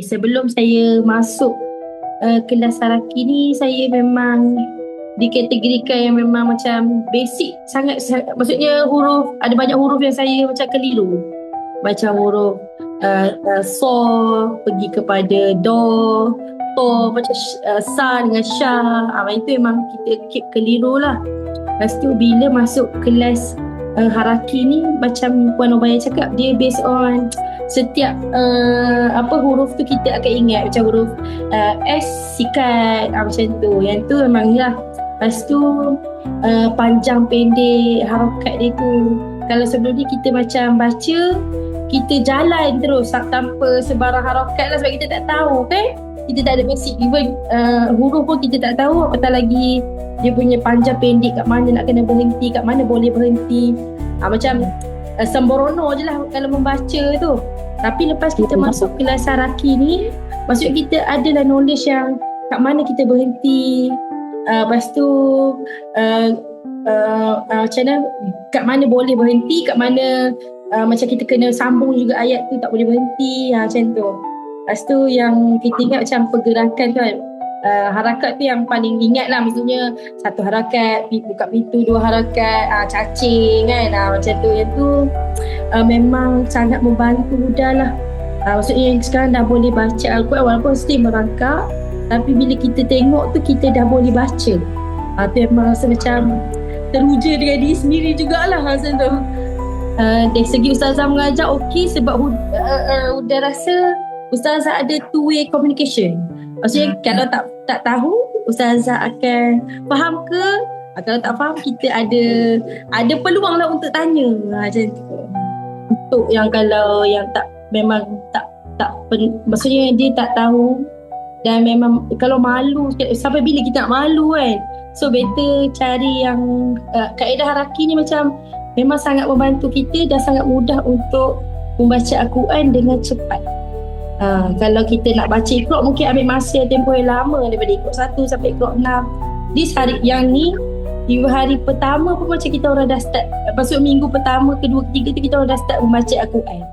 sebelum saya masuk uh, kelas Saraki ni saya memang dikategorikan yang memang macam basic sangat, sangat maksudnya huruf ada banyak huruf yang saya macam keliru. Macam huruf uh, uh, so pergi kepada do to macam uh, sa dengan sya uh, itu memang kita keep keliru lah. Lepas tu bila masuk kelas uh, haraki ni macam Puan Obaya cakap dia based on setiap uh, apa huruf tu kita akan ingat. Macam huruf uh, S sikat. Uh, macam tu. Yang tu memang lah. Lepas tu uh, panjang pendek harakat dia tu. Kalau sebelum ni kita macam baca kita jalan terus tanpa sebarang harakat lah sebab kita tak tahu kan? Kita tak ada basic even uh, huruf pun kita tak tahu. Apatah lagi dia punya panjang pendek kat mana nak kena berhenti kat mana boleh berhenti uh, macam uh, sembrono je lah kalau membaca tu tapi lepas kita masuk kelas saraki ni, maksud kita adalah knowledge yang kat mana kita berhenti. Uh, lepas tu uh, uh, uh, macam mana kat mana boleh berhenti, kat mana uh, macam kita kena sambung juga ayat tu tak boleh berhenti. Uh, macam tu. Lepas tu yang kita ingat macam pergerakan tu kan. Uh, harakat tu yang paling ingat lah maksudnya satu harakat buka pintu dua harakat uh, cacing kan uh, macam tu yang tu uh, memang sangat membantu Huda lah. Uh, maksudnya sekarang dah boleh baca Al-Quran walaupun still merangkak tapi bila kita tengok tu kita dah boleh baca. Uh, tu memang rasa macam teruja dengan diri sendiri jugalah macam tu. Uh, dari segi Ustazah mengajar okey sebab uh, uh, Huda rasa Ustazah ada two way communication. Maksudnya hmm. kalau tak tak tahu Ustazah akan faham ke? Kalau tak faham kita ada ada peluang lah untuk tanya. Macam tu. Untuk yang kalau yang tak memang tak tak pen, maksudnya dia tak tahu dan memang kalau malu sampai bila kita nak malu kan? So better cari yang uh, kaedah haraki ni macam memang sangat membantu kita dan sangat mudah untuk membaca Al-Quran dengan cepat uh, kalau kita nak baca ikhlas mungkin ambil masa tempoh yang lama daripada ikhlas satu sampai ikhlas enam. Di hari yang ni di hari pertama pun macam kita orang dah start Maksud minggu pertama, kedua, ketiga tu kita orang dah start membaca Al-Quran